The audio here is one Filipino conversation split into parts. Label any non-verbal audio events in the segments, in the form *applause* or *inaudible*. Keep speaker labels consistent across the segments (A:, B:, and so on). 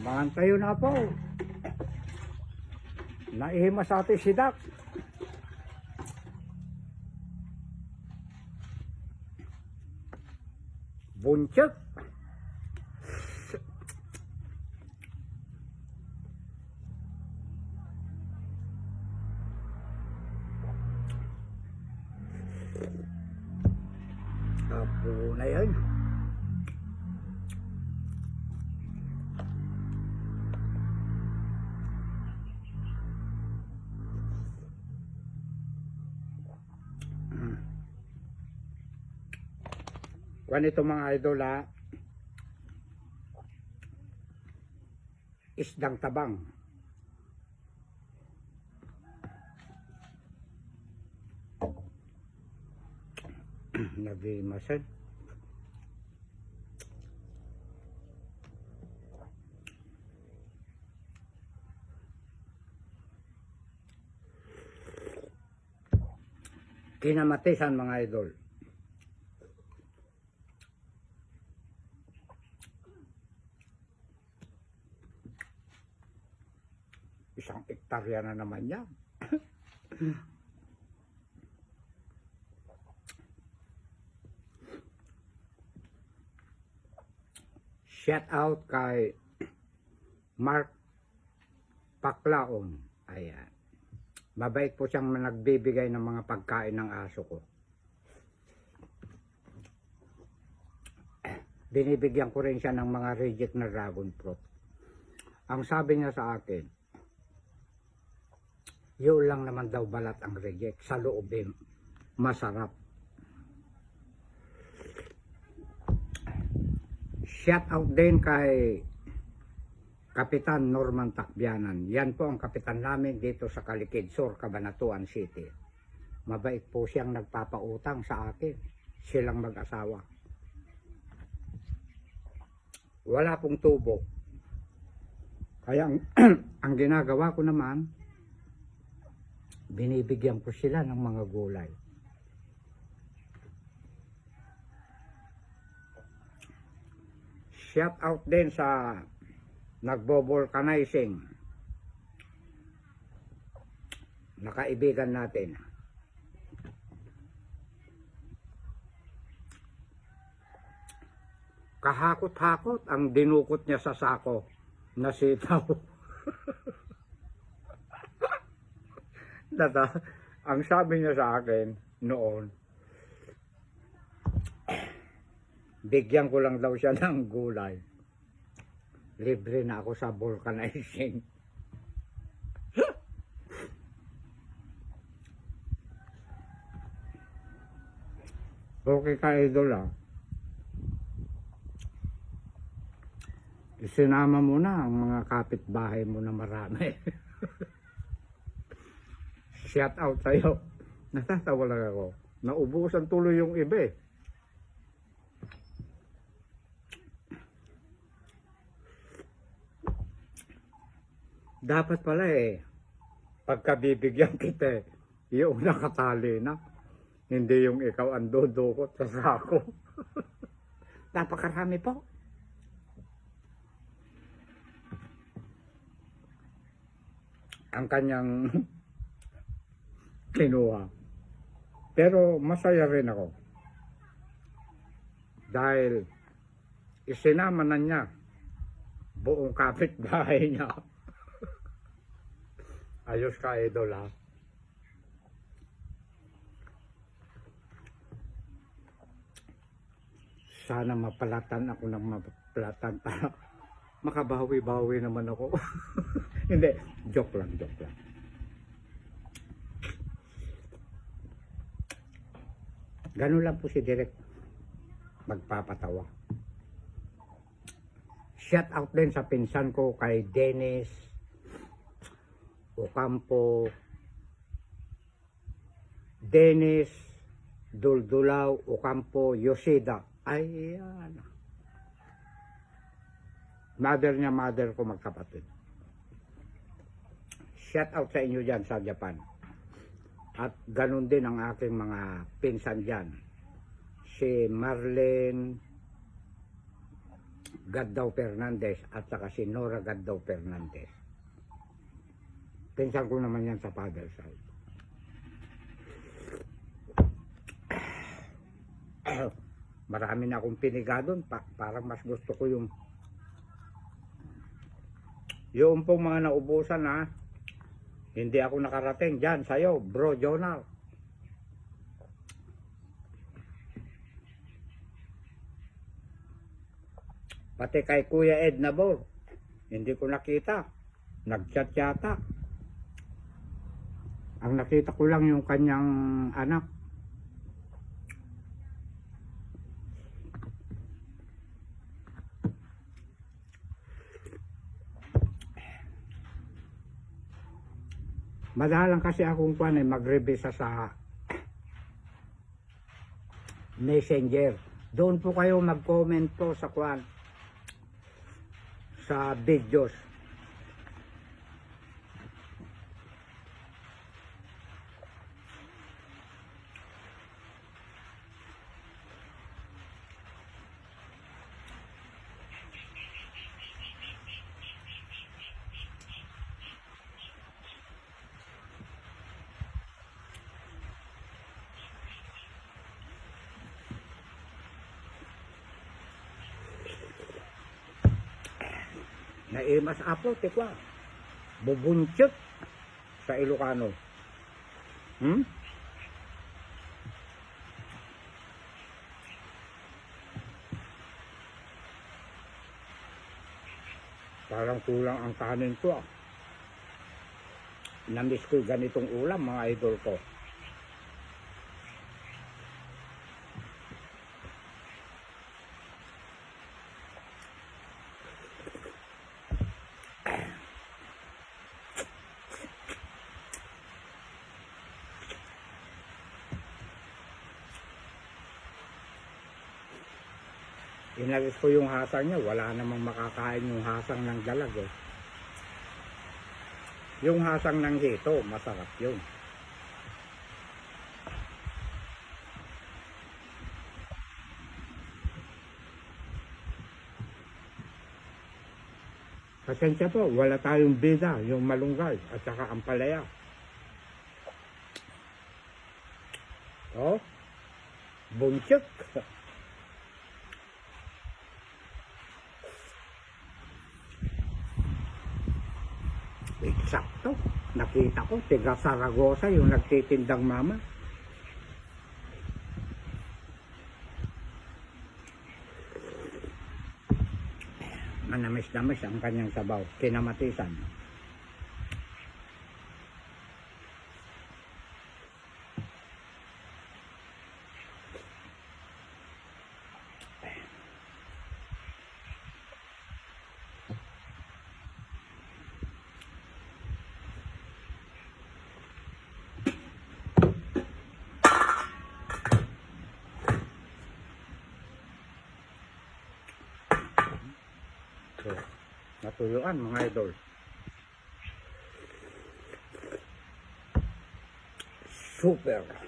A: Mangan kayo na po. Naihima sa atin si Dak. Bunchak. Apo na yan. Ganito mga idol ha. Isdang tabang. *clears throat* Nabimasan. Kinamatisan mga idol. Isang ektarya na naman yan. *laughs* Shout out kay Mark Paklaon. Ayan. Mabait po siyang nagbibigay ng mga pagkain ng aso ko. Binibigyan ko rin siya ng mga reject na dragon fruit. Ang sabi niya sa akin, yun lang naman daw balat ang reject sa loob eh, masarap. Shout out din kay Kapitan Norman Takbianan. Yan po ang kapitan namin dito sa Kalikid Sur, Cabanatuan City. Mabait po siyang nagpapautang sa akin. Silang mag-asawa. Wala pong tubo. Kaya ang, *clears throat* ang ginagawa ko naman, binibigyan ko sila ng mga gulay. Shout out din sa nagbo-vulcanizing na kaibigan natin. Kahakot-hakot ang dinukot niya sa sako na sitaw. *laughs* Data, ang sabi niya sa akin noon, bigyan ko lang daw siya *laughs* ng gulay. Libre na ako sa vulcanizing. *laughs* okay ka idol ah. Isinama mo na ang mga kapitbahay mo na marami. *laughs* Shout out sa'yo. *laughs* Natatawa lang ako. Naubusan tuloy yung iba eh. Dapat pala eh, pagkabibigyan *laughs* kita eh, yung nakatali na. Hindi yung ikaw ang dudukot sa sako. *laughs* Napakarami po. Ang kanyang kinuha. Pero masaya rin ako. Dahil isinama na niya buong kapitbahay *laughs* niya. Ayos ka, idol, ha? Sana mapalatan ako ng mapalatan para *laughs* makabawi-bawi naman ako. *laughs* Hindi, joke lang, joke lang. Ganun lang po si Direk magpapatawa. Shout out din sa pinsan ko kay Dennis Ocampo, Dennis Duldulaw Ocampo Yoshida. Ayan. Mother niya, mother ko magkapatid. Shout out sa inyo dyan sa Japan. At ganun din ang aking mga pinsan dyan. Si Marlene Gaddaw Fernandez at saka si Nora Gaddaw Fernandez. Pinsan ko naman yan sa father side. *clears throat* Marami na akong piniga doon. Pa- parang mas gusto ko yung yung pong mga naubusan ha. Hindi ako nakarating dyan sa'yo, bro Jonal. Pati kay Kuya Ed Nabor, hindi ko nakita. Nag-chat yata. Ang nakita ko lang yung kanyang anak. Madalang kasi akong kwan eh, magrebisa sa messenger. Doon po kayo mag-comment po sa kwan sa videos. Naimas apo, tikwa. Bubunchot sa Ilocano. Hmm? Parang kulang ang kanin ko ah. Namiss ko ganitong ulam mga idol ko. Inalis ko yung hasang niya, wala namang makakain yung hasang ng dalag eh. Yung hasang ng hito, masarap yun. Pasensya po, wala tayong bida, yung malunggay at saka ang palaya. Oh, bunchik. *laughs* Eksakto. Nakita ko, tiga Saragosa yung nagtitindang mama. Manamis-namis ang kanyang sabaw. Kinamatisan. Natuyuan mga idol. Super.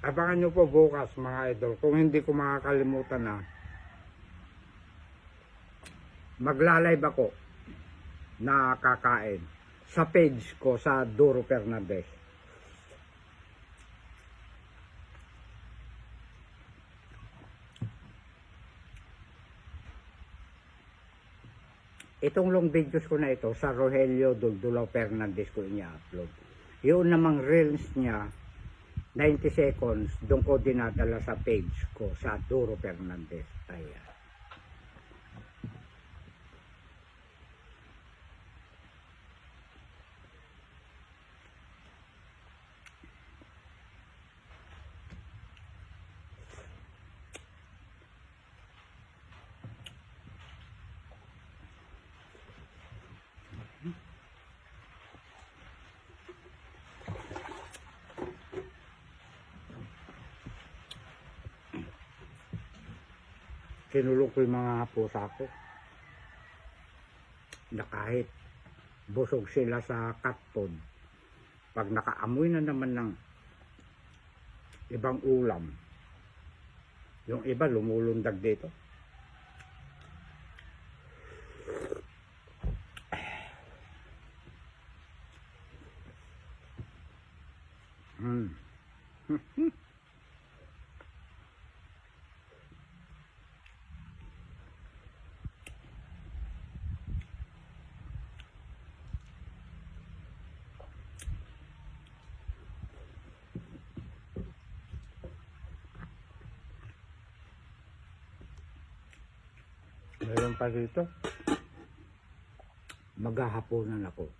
A: Abangan nyo po bukas mga idol. Kung hindi ko makakalimutan na, maglalive ako na kakain sa page ko sa Duro Fernandez. Itong long videos ko na ito sa Rogelio Duldulaw Fernandez ko inya-upload. Yun namang reels niya 90 seconds, doon ko dinadala sa page ko sa Duro Fernandez. Ayan. Kinulong ko yung mga pusa ko. Na kahit busog sila sa cat food, pag nakaamoy na naman ng ibang ulam, yung iba lumulundag dito. Mm. *laughs* Meron pa dito. Maghahaponan ako.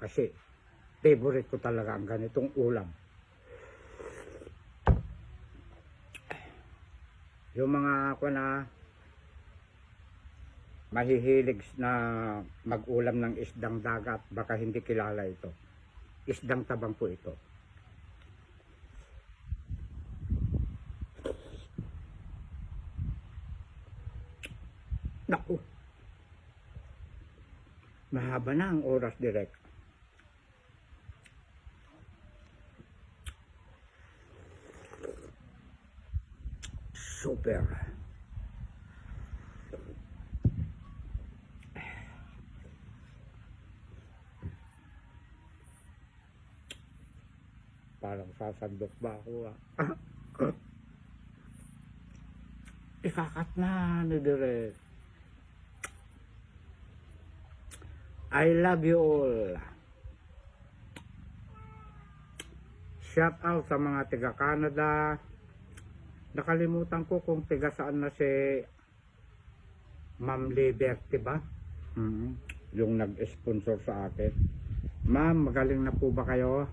A: Kasi favorite ko talaga ang ganitong ulam. Yung mga ako na mahihilig na mag-ulam ng isdang dagat, baka hindi kilala ito. Isdang tabang po ito. Naku. Mahaba na ang oras direct. Super. Parang sasandok ba ako ah. *coughs* Ikakat na ni Direk. I love you all. Shout out sa mga taga Canada. Nakalimutan ko kung taga saan na si Ma'am Liberty ba? Mhm. Yung nag-sponsor sa akin. Ma'am, magaling na po ba kayo?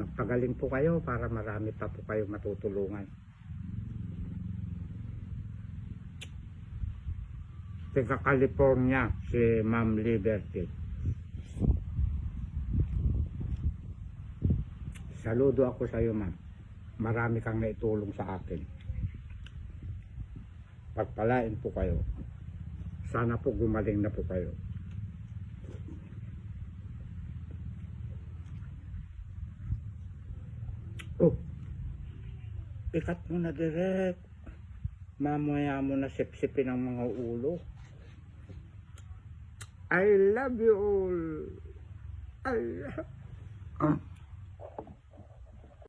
A: Magpagaling po kayo para marami pa po kayo matutulungan. Taga California, si Ma'am Liberty. Saludo ako sa iyo, ma'am. Marami kang naitulong sa akin. Pagpalain po kayo. Sana po gumaling na po kayo. Oh, ikat mo na direct. Mamaya mo na sipsipin ang mga ulo. I love you all. I love... Ah.